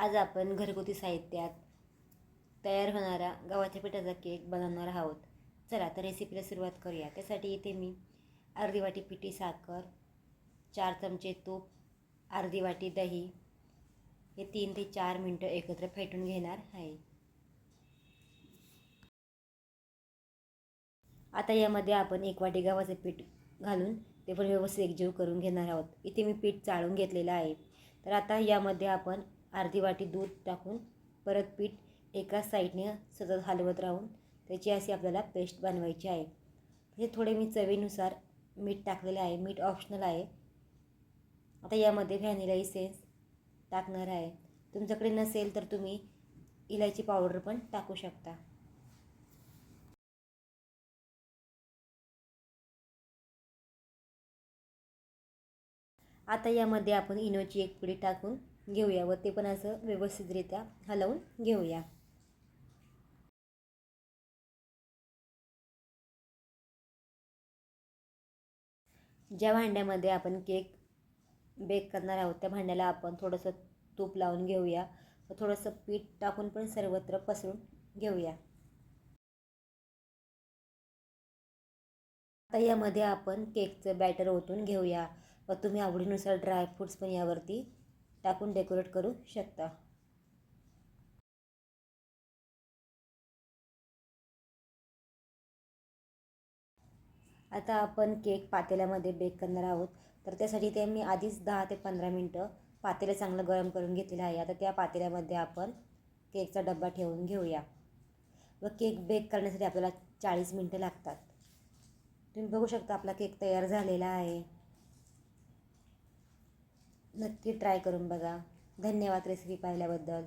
आज आपण घरगुती साहित्यात तयार होणारा गव्हाच्या पिठाचा केक बनवणार आहोत. चला तर रेसिपीला सुरुवात करूया. त्यासाठी इथे मी अर्धी वाटी पिठी साखर चार चमचे तूप अर्धी वाटी दही हे तीन ते चार मिनटं एकत्र फेटून घेणार आहे. आता यामध्ये आपण एक वाटी गव्हाचे पीठ घालून ते पण व्यवस्थित एकजीव करून घेणार आहोत. इथे मी पीठ चाळून घेतलेलं आहे. तर आता यामध्ये आपण अर्धी वाटी दूध टाकून परत पीठ एका साईडने सतत हलवत राहून त्याची अशी आपल्याला पेस्ट बनवायची आहे. हे थोडे मी चवीनुसार मीठ टाकलेलं आहे. मीठ ऑप्शनल आहे. आता यामध्ये व्हॅनिला इसेन्स टाकणार आहे. तुमच्याकडे नसेल तर तुम्ही इलायची पावडर पण टाकू शकता. आता यामध्ये आपण इनोची एक पुडी टाकून घेऊया व ते पण असं व्यवस्थितरित्या हलवून घेऊया. ज्या भांड्यामध्ये आपण केक बेक करणार आहोत त्या भांड्याला आपण थोडंसं तूप लावून घेऊया व थोडंसं पीठ टाकून पण सर्वत्र पसरून घेऊया. आता यामध्ये आपण केकचं बॅटर ओतून घेऊया व तुम्ही आवडीनुसार ड्रायफ्रूट्स पण यावरती टाकून डेकोरेट करू शकता. आता आपण केक पातेल्यामध्ये बेक करणार आहोत. तर त्यासाठी ते मी आधीच दहा ते पंधरा मिनटं पातेलं चांगलं गरम करून घेतलेलं आहे. आता त्या पातेल्यामध्ये आपण केकचा डब्बा ठेवून घेऊया. व केक बेक करण्यासाठी आपल्याला चाळीस मिनटं लागतात. तुम्ही बघू शकता आपला केक तयार झालेला आहे. नक्की ट्राय करून बघा. धन्यवाद रेसिपी पाहिल्याबद्दल.